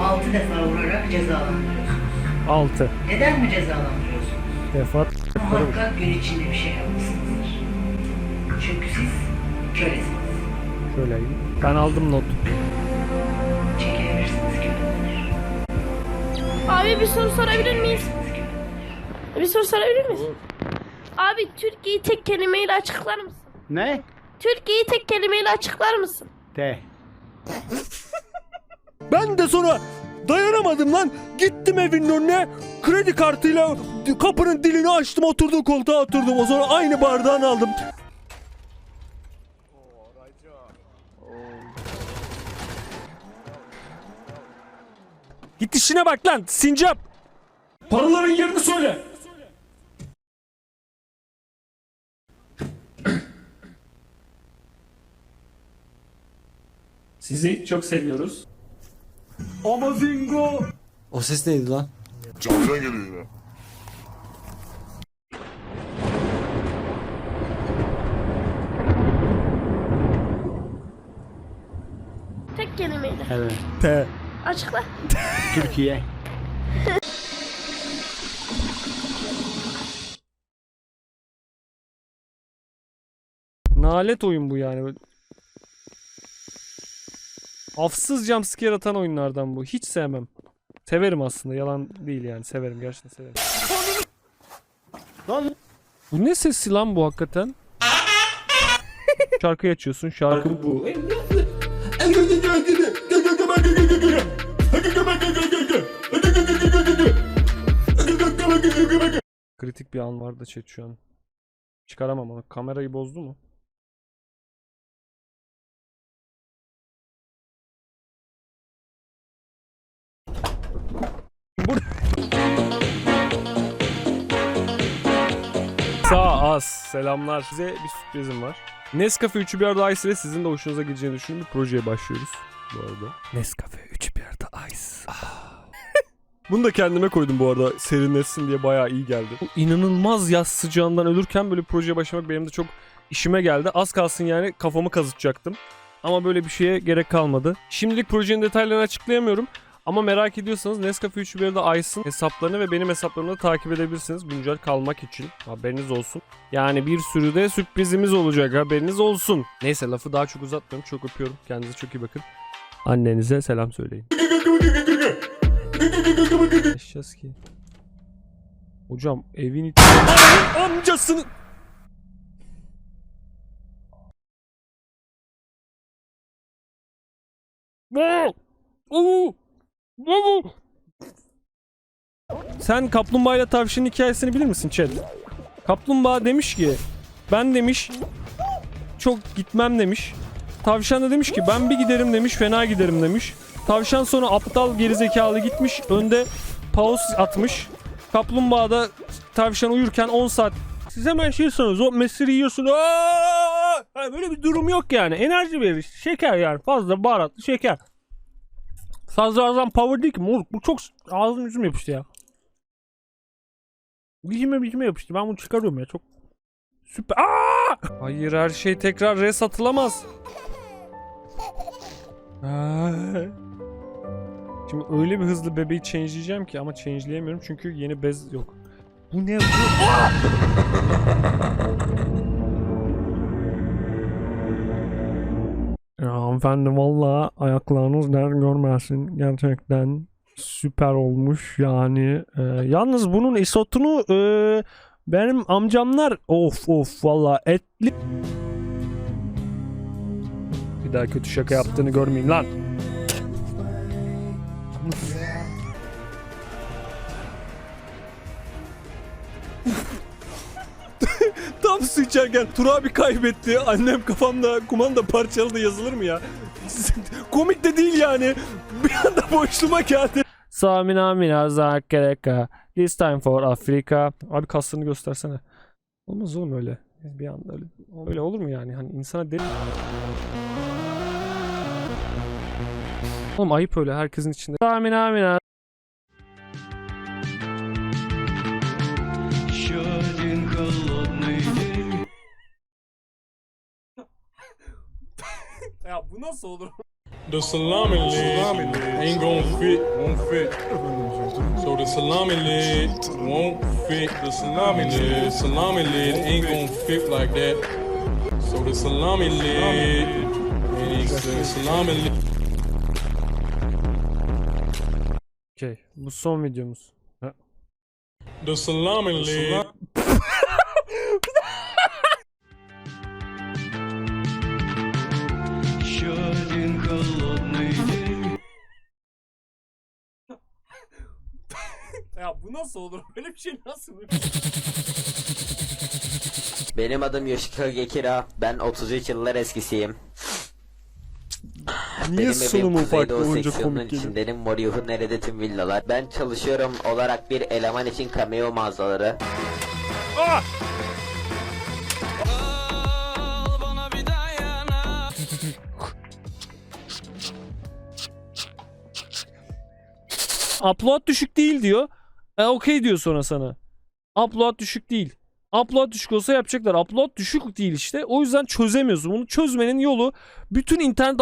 6 defa vurarak cezalandırıyorsunuz. 6 Neden mi cezalandırıyorsunuz? defa Muhakkak gün içinde bir şey yapmışsınızdır. Çünkü siz kölesiniz. şöyleyim. Ben aldım not. Çekilebilirsiniz köleler. Abi bir soru sorabilir miyiz? Bir soru sorabilir miyiz? Abi Türkiye'yi tek kelimeyle açıklar mısın? Ne? Türkiye'yi tek kelimeyle açıklar mısın? De. Ben de sonra dayanamadım lan. Gittim evinin önüne kredi kartıyla kapının dilini açtım oturdum koltuğa oturdum. O sonra aynı bardağını aldım. Git işine bak lan sincap. Paraların yerini söyle. Sizi çok seviyoruz. Amazingo. O ses neydi lan? Camiden geliyor yine. Tek kelimeyle. Evet. T. Açıkla. Türkiye. Nalet oyun bu yani. Afsız jumpscare atan oyunlardan bu. Hiç sevmem. Severim aslında. Yalan değil yani. Severim. Gerçekten severim. Lan Bu ne sesi lan bu hakikaten? Şarkıyı açıyorsun. Şarkı bu. Kritik bir an vardı chat şu an. Çıkaramam onu. Kamerayı bozdu mu? Sağ az. Selamlar. Size bir sürprizim var. Nescafe 3'ü bir arada Ice ile sizin de hoşunuza gideceğini düşündüğüm bir projeye başlıyoruz. Bu arada. Nescafe 3'ü bir arada Ice. Bunu da kendime koydum bu arada serinletsin diye bayağı iyi geldi. Bu inanılmaz yaz sıcağından ölürken böyle projeye başlamak benim de çok işime geldi. Az kalsın yani kafamı kazıtacaktım. Ama böyle bir şeye gerek kalmadı. Şimdilik projenin detaylarını açıklayamıyorum. Ama merak ediyorsanız Nescafe 3'ü bir arada Ice'ın hesaplarını ve benim hesaplarımı da takip edebilirsiniz güncel kalmak için. Haberiniz olsun. Yani bir sürü de sürprizimiz olacak haberiniz olsun. Neyse lafı daha çok uzatmıyorum. Çok öpüyorum. Kendinize çok iyi bakın. Annenize selam söyleyin. Yaşayacağız ki. Hocam evin. Ananın amcasını... Oo! Oo! Sen kaplumbağa ile tavşanın hikayesini bilir misin Chat? Kaplumbağa demiş ki ben demiş çok gitmem demiş. Tavşan da demiş ki ben bir giderim demiş fena giderim demiş. Tavşan sonra aptal gerizekalı gitmiş önde pause atmış. Kaplumbağa da tavşan uyurken 10 saat siz hemen şey sanıyorsunuz o mesiri yiyorsun. Aa! Yani böyle bir durum yok yani. Enerji verir. Şeker yani. Fazla baharatlı şeker. Sadrazam power değil ki moruk. Bu çok ağzım yüzüm yapıştı ya. Dişime dişime yapıştı. Ben bunu çıkarıyorum ya. Çok süper. Aa! Hayır her şey tekrar res atılamaz. Aa! Şimdi öyle bir hızlı bebeği changeleyeceğim ki ama changeleyemiyorum çünkü yeni bez yok. Bu ne? Bu... hanımefendi valla ayaklarınız der görmezsin. Gerçekten süper olmuş yani. Ee, yalnız bunun isotunu e, benim amcamlar of of valla etli. Bir daha kötü şaka yaptığını görmeyeyim lan. Tam su içerken Tur abi kaybetti. Annem kafamda kumanda parçaladı yazılır mı ya? Komik de değil yani. Bir anda boşluğuma geldi. Samina mina zakereka. This time for Africa. Abi kaslarını göstersene. Olmaz oğlum öyle. Bir anda öyle. Öyle olur mu yani? Hani insana deli... Oğlum ayıp öyle herkesin içinde. Samina mina. Ya bu nasıl olur? The salami lid ain't gonna fit, won't fit. So the salami lid won't fit. The salami lid, salami lid ain't gonna fit like that. So the salami lid, and the salami lid. Okey. Bu son videomuz. The salami lid. Ya bu nasıl olur? Böyle bir şey nasıl olur? Benim adım Yoshiko Gekira. Ben 33 yıllar eskisiyim. Niye Benim sunumu farklı olunca komik geliyor? içindenim. Moriyuh'un nerede tüm villalar. Ben çalışıyorum olarak bir eleman için cameo mağazaları. Upload düşük değil diyor. E okey diyor sonra sana. Upload düşük değil. Upload düşük olsa yapacaklar. Upload düşük değil işte. O yüzden çözemiyorsun. Bunu çözmenin yolu bütün internet